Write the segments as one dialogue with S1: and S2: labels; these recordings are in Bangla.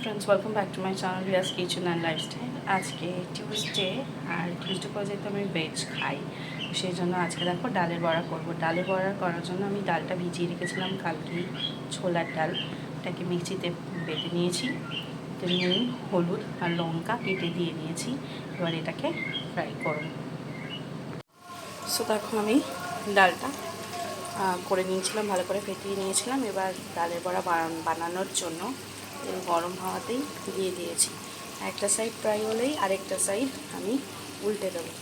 S1: Friends welcome back to my channel Riya's kitchen and lifestyle আজকে টিউসডে আর টিউসডে করে যেহেতু আমি ভেজ খাই সেই জন্য আজকে দেখো ডালের বড়া করব। ডালের বড়া করার জন্য আমি ডালটা ভিজিয়ে রেখেছিলাম, কালকে ছোলার ডাল। এটাকে মিক্সিতে বেটে নিয়েছি তো নুন, হলুদ আর লঙ্কা কেটে দিয়ে নিয়েছি, এবার এটাকে ফ্রাই করব। সো দেখো আমি ডালটা করে নিয়েছিলাম, ভালো করে ফেটিয়ে নিয়েছিলাম। এবার ডালের বড়া বানান- বানানোর জন্য গরম হাওয়াতেই দিয়ে দিয়েছি। একটা সাইড ফ্রাই হলেই আরেকটা সাইড আমি উল্টে দেবো।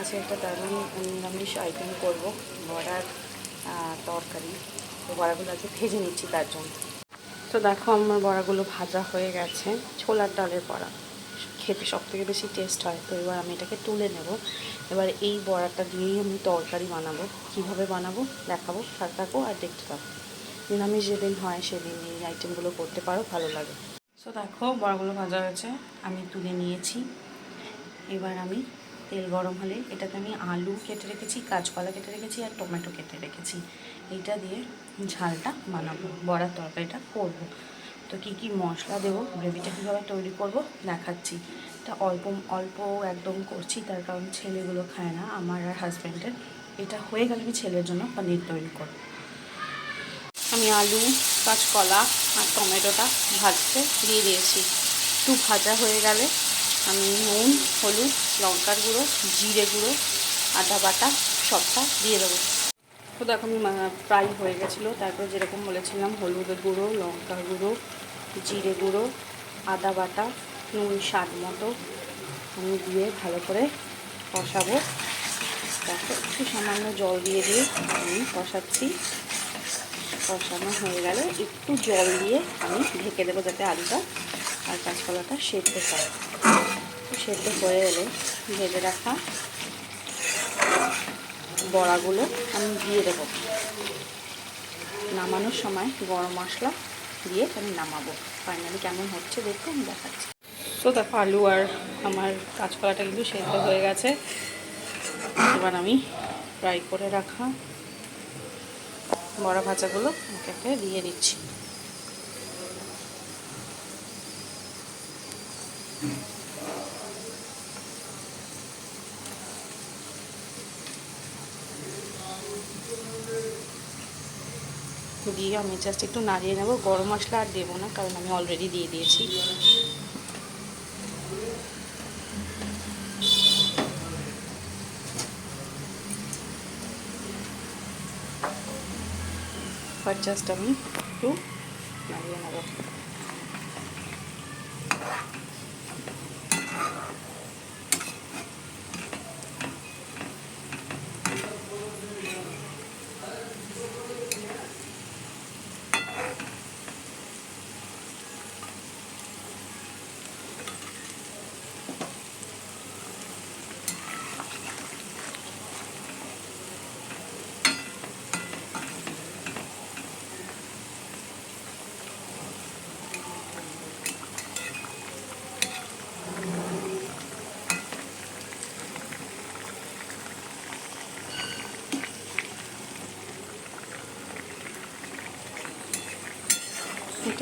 S1: আচ্ছা একটা দারুণ নিরামিষ আইটেম করব, বড়ার তরকারি। তো বড়াগুলো আজকে ভেজে নিচ্ছি তার জন্য। তো দেখো, আমার বড়াগুলো ভাজা হয়ে গেছে, ছোলার ডালের বড়া। খেতে সব থেকে বেশি টেস্ট হয়। তো এবার আমি এটাকে তুলে নেব। এবার এই বড়াটা দিয়েই আমি তরকারি বানাবো। কীভাবে বানাবো দেখাবো থাকো আর দেখতে থাকো। নিরামিষ যেদিন হয়, সেদিন এই আইটেমগুলো করতে পারো, ভালো লাগে। সো দেখো, বড়াগুলো ভাজা হয়েছে। আমি তুলে নিয়েছি। এবার আমি তেল গরম হলে এটাতে আমি আলু কেটে রেখেছি, কাঁচকলা কেটে রেখেছি আর টমেটো কেটে রেখেছি। এইটা দিয়ে ঝালটা বানাবো, বড়ার তরকারিটা করব। তো কী কী মশলা দেবো, গ্রেভিটা কীভাবে তৈরি করব, দেখাচ্ছি। এটা অল্প অল্প একদম করছি, তার কারণ ছেলেগুলো খায় না, আমার আর হাজব্যান্ডের এটা হয়ে গেলে আমি ছেলের জন্য পনির তৈরি করব। আমি আলু, কাঁচকলা আর টমেটোটা ভাজতে দিয়ে দিয়েছি। একটু ভাজা হয়ে গেলে আমি নুন, হলুদ, লঙ্কার গুঁড়ো, জিরে গুঁড়ো, আদা বাটা সবটা দিয়ে দেবো। তো দেখো আমি ফ্রাই হয়ে গেছিল। তারপর যেরকম বলেছিলাম হলুদের গুঁড়ো, লঙ্কার গুঁড়ো, জিরে গুঁড়ো, আদা বাটা, নুন, স্বাদ মতো আমি দিয়ে ভালো করে কষাবো। তারপর একটু সামান্য জল দিয়ে দিয়ে আমি কষাচ্ছি। কষানো হয়ে গেলে। একটু জল দিয়ে আমি ঢেকে দেবো যাতে আলুটা আর কাঁচকলাটা সেদ্ধ হয়। সেদ্ধ হয়ে এলে ভেজে রাখা বড়াগুলো আমি দিয়ে দেবো। নামানোর সময় গরম মশলা দিয়ে আমি নামাবো। ফাইনালি কেমন হচ্ছে দেখতে আমি দেখাচ্ছি। তো দেখো, আলু আর আমার কাঁচকলাটা কিন্তু সেদ্ধ হয়ে গেছে। এবার আমি ফ্রাই করে রাখা বড়া ভাজাগুলো একে একে দিয়ে দিচ্ছি। দিয়ে আমি জাস্ট একটু নাড়িয়ে নেব। গরম মশলা আর দেবো না, কারণ আমি অলরেডি দিয়ে দিয়েছি। বাট জাস্ট আমি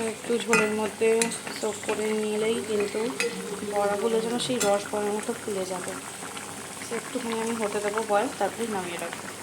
S1: এটা একটু ঝোলের মধ্যে সোপ করে নিলেই কিন্তু বড়াগুলো যেন সেই রস বড়ার মতো ফুলে যাবে। একটুখানি আমি হতে দেবো বয়স তারপরে নামিয়ে রাখব।